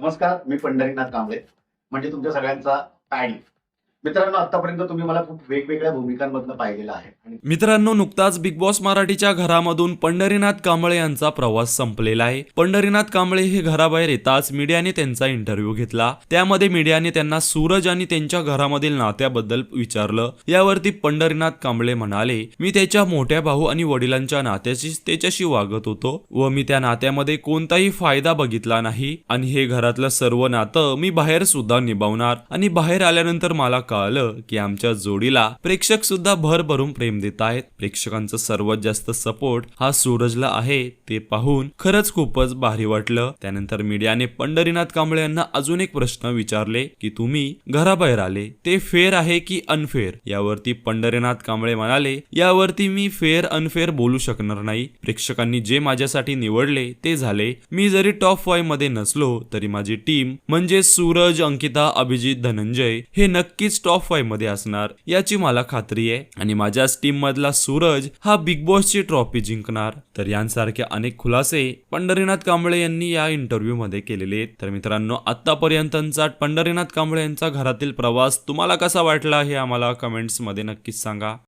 नमस्कार मी पंढरीनाथ कांबळे म्हणजे तुमच्या सगळ्यांचा पॅडी मित्रांनो आतापर्यंत तुम्ही मला खूप वेगवेगळ्या भूमिकांमधनं पाहिलेलं आहे. मित्रांनो नुकताच बिग बॉस मराठीच्या घरामधून पंढरीनाथ कांबळे यांचा प्रवास संपलेला आहे. पंढरीनाथ कांबळे हे घराबाहेर येताच मीडियाने त्यांचा इंटरव्ह्यू घेतला. त्यामध्ये मीडियाने त्यांना सूरज आणि त्यांच्या घरामधील नात्याबद्दल विचारलं. यावरती पंढरीनाथ कांबळे म्हणाले मी त्याच्या मोठ्या भाऊ आणि वडिलांच्या नात्याची त्याच्याशी वागत होतो व मी त्या नात्यामध्ये कोणताही फायदा बघितला नाही. आणि हे घरातलं सर्व नातं मी बाहेर सुद्धा निभावणार. आणि बाहेर आल्यानंतर मला कळलं की आमच्या जोडीला प्रेक्षक सुद्धा भरभरून प्रेम देत आहेत. प्रेक्षकांचा सर्वात जास्त सपोर्ट हा सूरजला आहे ते पाहून खरंच खूपच भारी वाटलं. त्यानंतर मीडियाने पंढरीनाथ कांबळे यांना अजून एक प्रश्न विचारले की तुम्ही घराबाहेर आले ते फेअर आहे की अनफेअर यावरती पंढरीनाथ कांबळे म्हणाले यावरती मी फेअर अनफेअर बोलू शकणार नाही. प्रेक्षकांनी जे माझ्यासाठी निवडले ते झाले. मी जरी टॉप फायमध्ये नसलो तरी माझी टीम म्हणजे सूरज अंकिता अभिजित धनंजय हे नक्कीच टॉप फाईव्हमध्ये असणार याची मला खात्री आहे. आणि माझ्याच टीम मधला सूरज हा बिग बॉसची ट्रॉफी जिंकणार. तर यांसारखे अनेक खुलासे पंढरीनाथ कांबळे यांनी या इंटरव्ह्यू मध्ये केलेले आहेत. तर मित्रांनो आतापर्यंतचा पंढरीनाथ कांबळे यांचा घरातील प्रवास तुम्हाला कसा वाटला हे आम्हाला कमेंट्समध्ये नक्कीच सांगा.